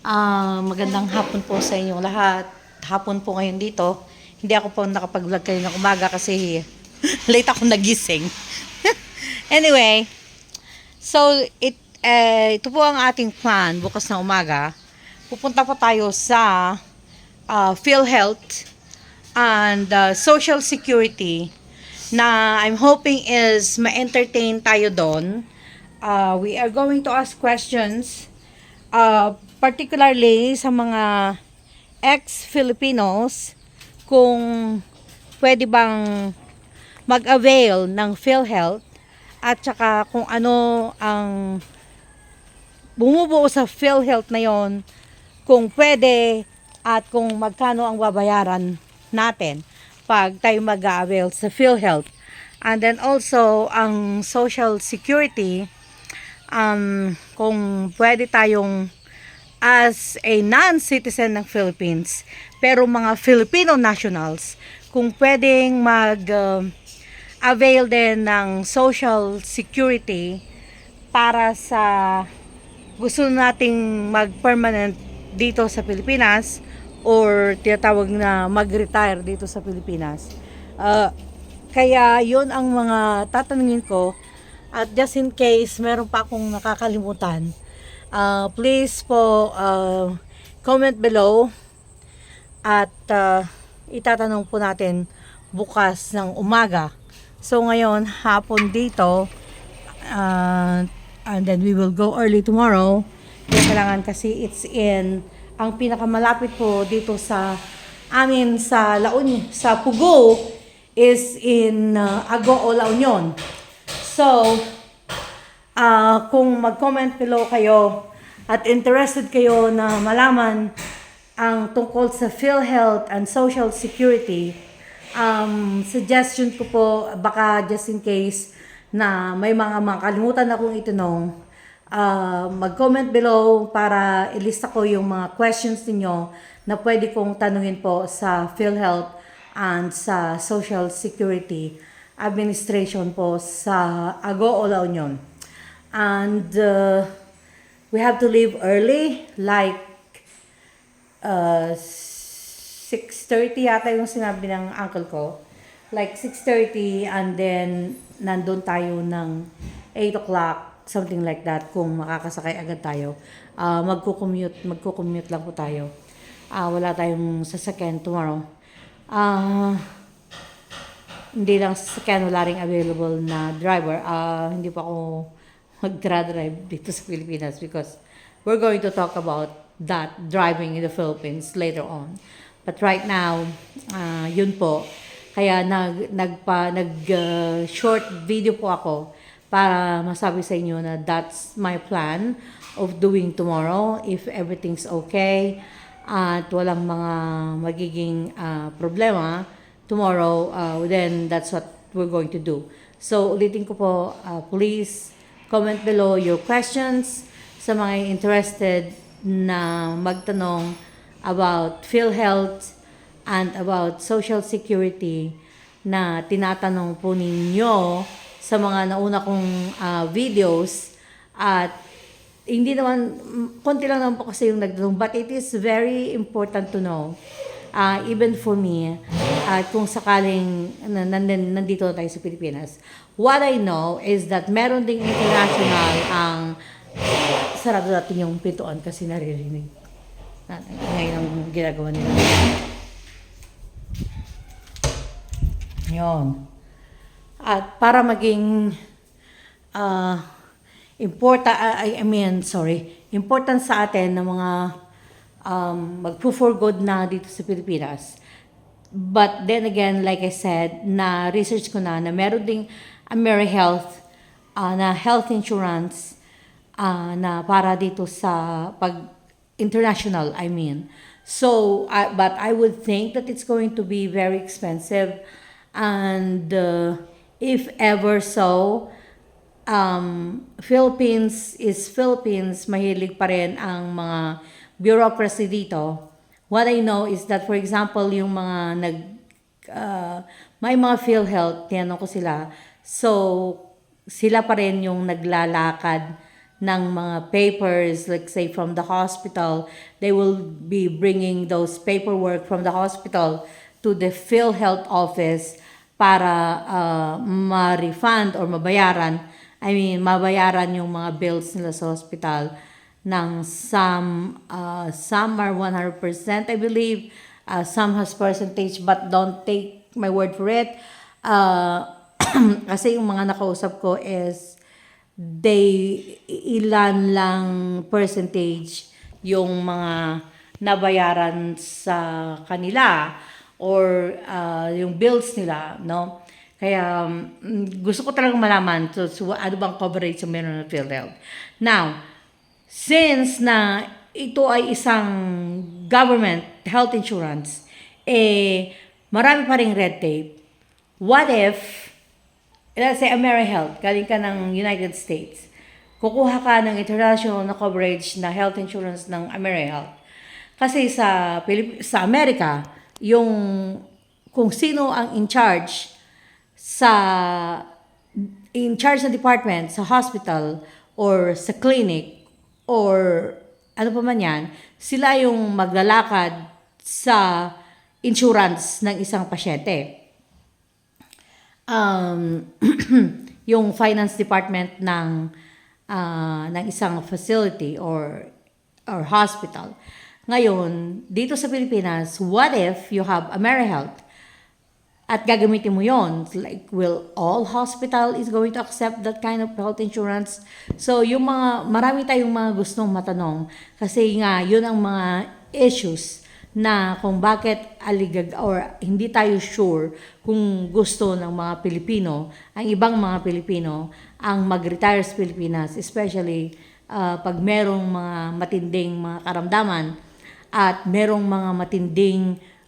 Ah, magandang hapon po sa inyong lahat. Hapon po ngayon dito. Hindi ako po nakapag-vlog kayo ng umaga kasi late ako nagising. anyway, so it eh, ito po ang ating plan bukas na umaga. Pupunta po tayo sa uh, PhilHealth and uh, Social Security na I'm hoping is ma-entertain tayo doon. Uh, we are going to ask questions uh, particularly sa mga ex-Filipinos kung pwede bang mag-avail ng PhilHealth at saka kung ano ang bumubuo sa PhilHealth na yon kung pwede at kung magkano ang babayaran natin pag tayo mag-avail sa PhilHealth. And then also, ang Social Security, um, kung pwede tayong as a non-citizen ng Philippines, pero mga Filipino nationals, kung pwedeng mag uh, avail din ng Social Security para sa gusto nating mag-permanent dito sa Pilipinas or tinatawag na mag-retire dito sa Pilipinas. Uh, kaya yon ang mga tatanungin ko at just in case meron pa akong nakakalimutan, uh, please po uh, comment below at uh, itatanong po natin bukas ng umaga. So ngayon, hapon dito, uh, and then we will go early tomorrow. Kaya kailangan kasi it's in, ang pinakamalapit po dito sa amin sa La Union, sa Pugo is in uh, Agoo, La Union. So, uh, kung mag-comment below kayo at interested kayo na malaman ang tungkol sa PhilHealth and Social Security, um, suggestion ko po, baka just in case na may mga makalimutan akong itanong, uh, mag-comment below para ilista ko yung mga questions ninyo na pwede kong tanungin po sa PhilHealth and sa Social Security Administration po sa Agoo, La Union. And uh, we have to leave early, like uh, 6.30 yata yung sinabi ng uncle ko. Like 6.30 and then nandun tayo ng 8 o'clock, something like that, kung makakasakay agad tayo. Uh, magko-commute, magko-commute lang po tayo. Uh, wala tayong sasakyan tomorrow. Uh, hindi lang sasakyan, wala rin available na driver. Uh, hindi pa ako mag-drive dito sa Pilipinas because we're going to talk about that driving in the Philippines later on. But right now, uh, yun po. Kaya nag, nagpa, nag uh, short video po ako para masabi sa inyo na that's my plan of doing tomorrow if everything's okay at walang mga magiging uh, problema tomorrow, uh, then that's what we're going to do. So, ulitin ko po, uh, please comment below your questions sa mga interested na magtanong about PhilHealth and about Social Security na tinatanong po ninyo sa mga nauna kong uh, videos. At hindi naman, konti lang naman po kasi yung nagtanong but it is very important to know uh, even for me, at kung sakaling nandito na tayo sa Pilipinas, what I know is that meron ding international ang sarado natin yung pintuan kasi naririnig. Ngayon ang ginagawa nila. Yun. At para maging uh, important, I, I mean, sorry, important sa atin ng mga um, mag-proof for good na dito sa Pilipinas. But then again, like I said, na research ko na na meron ding AmeriHealth uh, na health insurance uh, na para dito sa pag international, I mean. So, uh, but I would think that it's going to be very expensive and uh, if ever so, um, Philippines is Philippines, mahilig pa rin ang mga bureaucracy dito, what I know is that, for example, yung mga nag, uh, may mga PhilHealth, tinanong ko sila, so, sila pa rin yung naglalakad ng mga papers, like say from the hospital, they will be bringing those paperwork from the hospital to the PhilHealth office para uh, ma-refund or mabayaran, I mean, mabayaran yung mga bills nila sa hospital ng some, uh, some are 100%, I believe, uh, some has percentage, but don't take my word for it. Uh, kasi yung mga nakausap ko is they ilan lang percentage yung mga nabayaran sa kanila or uh, yung bills nila, no? Kaya um, gusto ko talagang malaman so, so ano bang coverage yung meron ng PhilHealth. Now, since na ito ay isang government health insurance, eh, marami pa ring red tape. What if let's say AmeriHealth, galing ka ng United States, kukuha ka ng international na coverage na health insurance ng AmeriHealth. Kasi sa Pilip- sa Amerika, yung kung sino ang in charge sa in charge na department sa hospital or sa clinic or ano pa man yan, sila yung maglalakad sa insurance ng isang pasyente um, yung finance department ng ah, ng isang facility or or hospital. Ngayon, dito sa Pilipinas, what if you have AmeriHealth at gagamitin mo yon like will all hospital is going to accept that kind of health insurance? So yung mga marami tayong mga gustong matanong. Kasi nga yun ang mga issues na kung bakit aligag or hindi tayo sure kung gusto ng mga Pilipino, ang ibang mga Pilipino, ang mag-retire sa Pilipinas, especially uh, pag merong mga matinding mga karamdaman at merong mga matinding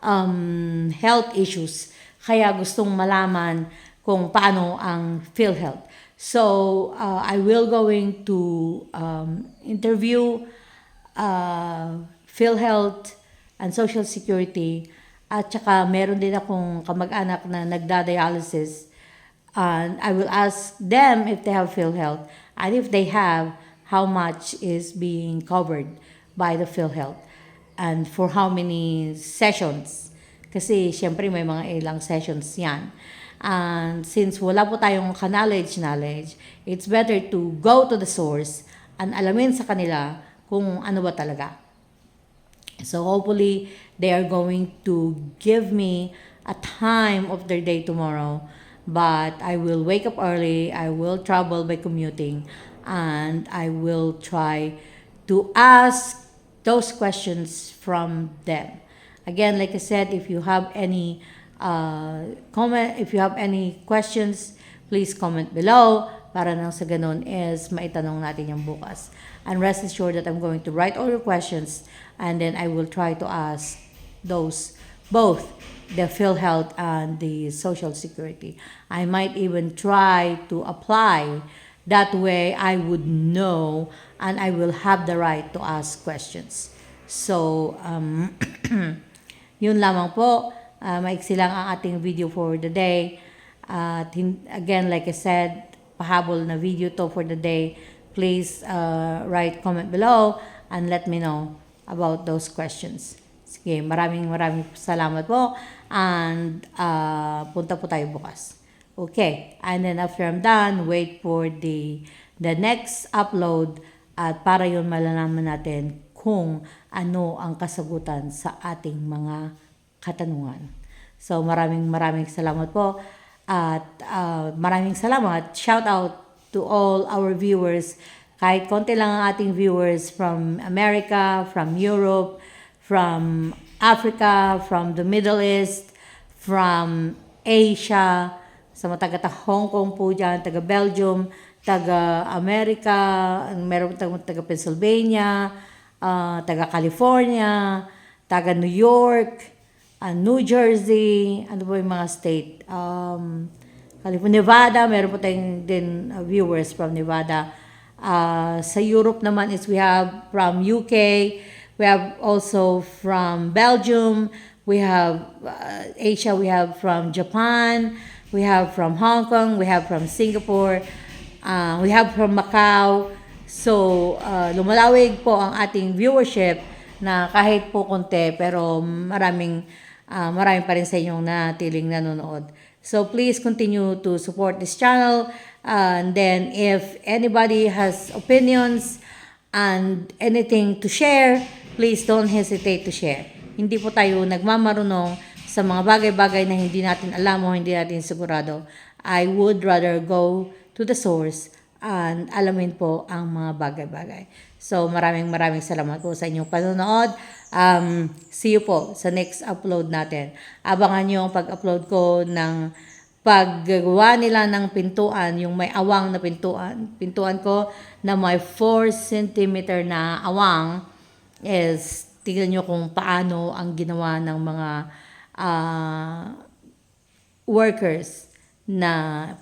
um, health issues. Kaya gustong malaman kung paano ang PhilHealth. So, uh, I will going to um, interview uh, PhilHealth and Social Security at saka meron din akong kamag-anak na nagda-dialysis and I will ask them if they have PhilHealth and if they have, how much is being covered by the PhilHealth and for how many sessions. Kasi syempre may mga ilang sessions yan. And since wala po tayong knowledge knowledge, it's better to go to the source and alamin sa kanila kung ano ba talaga. So hopefully they are going to give me a time of their day tomorrow. But I will wake up early, I will travel by commuting, and I will try to ask those questions from them. Again, like I said, if you have any uh, comment, if you have any questions, please comment below para nang sa ganun is maitanong natin yung bukas. And rest assured that I'm going to write all your questions and then I will try to ask those both the PhilHealth and the Social Security. I might even try to apply that way I would know and I will have the right to ask questions. So, um, yun lamang po. Uh, maiksi lang ang ating video for the day. Hin- again, like I said, pahabol na video to for the day. Please uh, write comment below and let me know about those questions. Sige, maraming maraming salamat po. And uh, punta po tayo bukas. Okay. And then after I'm done, wait for the the next upload at para yun malalaman natin kung ano ang kasagutan sa ating mga katanungan. So maraming maraming salamat po at uh, maraming salamat. Shout out to all our viewers. Kahit konti lang ang ating viewers from America, from Europe, from Africa, from the Middle East, from Asia, sa mga taga Hong Kong po dyan, taga Belgium, taga America, meron taga, taga Pennsylvania, uh, taga California, taga New York, uh, New Jersey, ano po yung mga state? Um, California, Nevada, meron po tayong din uh, viewers from Nevada. Uh, sa Europe naman is we have from UK, we have also from Belgium, we have uh, Asia, we have from Japan, we have from Hong Kong, we have from Singapore, uh, we have from Macau, So, uh, lumalawig po ang ating viewership na kahit po konti pero maraming ah, marami pa rin sa inyong natiling nanonood. So please continue to support this channel and then if anybody has opinions and anything to share, please don't hesitate to share. Hindi po tayo nagmamarunong sa mga bagay-bagay na hindi natin alam o hindi natin sigurado. I would rather go to the source and alamin po ang mga bagay-bagay. So maraming maraming salamat po sa inyong panonood. Um, see you po sa next upload natin. Abangan nyo ang pag-upload ko ng paggagawa nila ng pintuan, yung may awang na pintuan. Pintuan ko na may 4 cm na awang is tignan nyo kung paano ang ginawa ng mga ah, workers na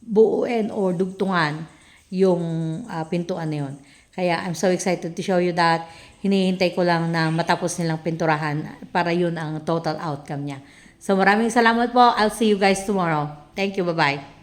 pagbuuin or dugtungan yung ah, pintuan na yun. Kaya I'm so excited to show you that. Hinihintay ko lang na matapos nilang pinturahan para yun ang total outcome niya. So maraming salamat po. I'll see you guys tomorrow. Thank you. Bye-bye.